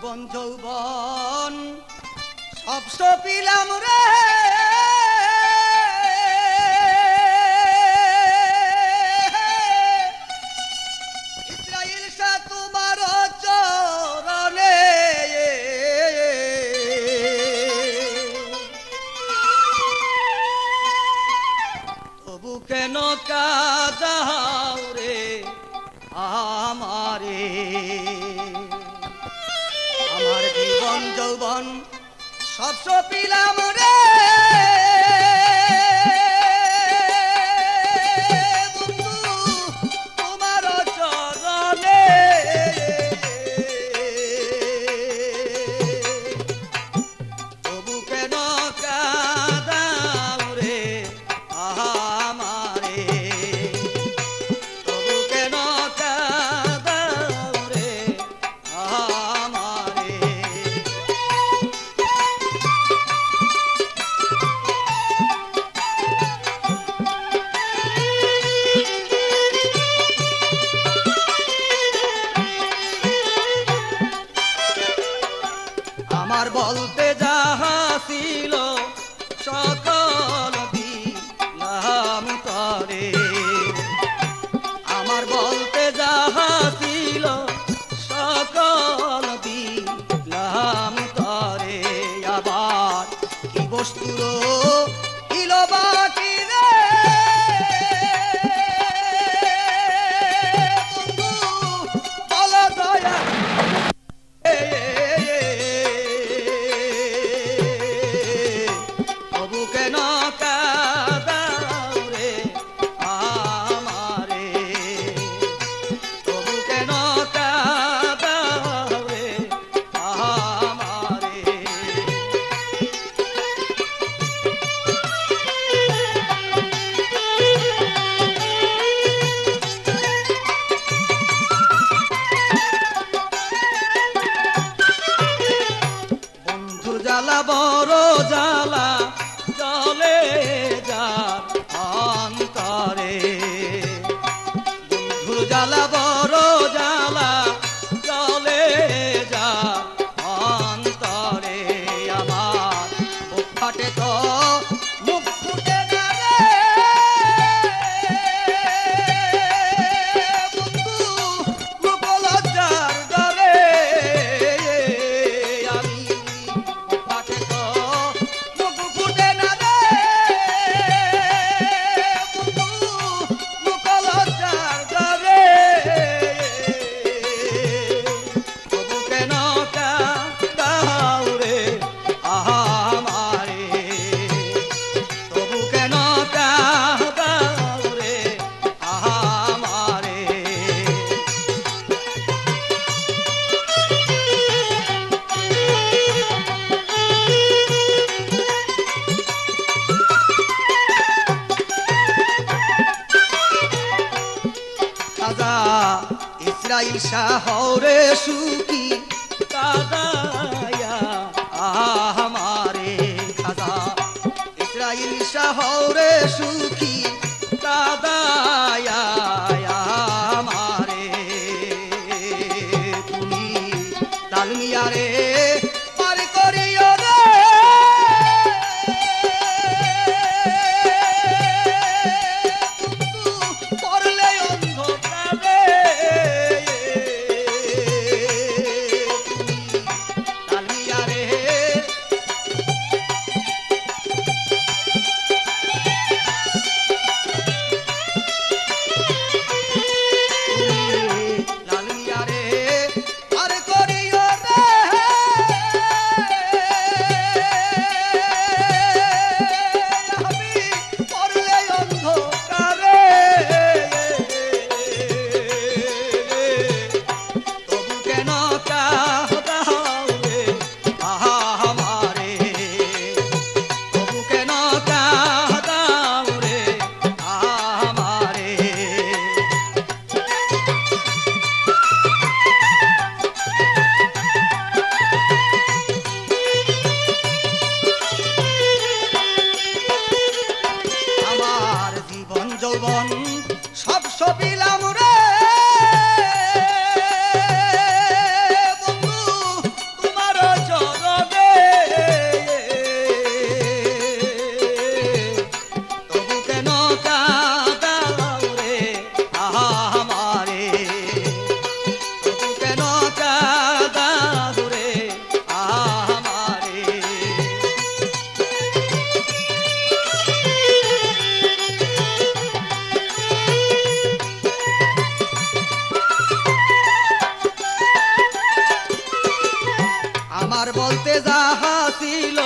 জীবন যৌবন সব সপিলাম রে। কেন কাদাও রে আমারে? যৌবন সব সপিলাম আর বলতে যাহা ছিল সকল ঘটে তো রাইসা হরে সুখী কাদায়া আমারে খাজা। ইসরাইল শাহ রে সুখী বলতে যাহা ছিল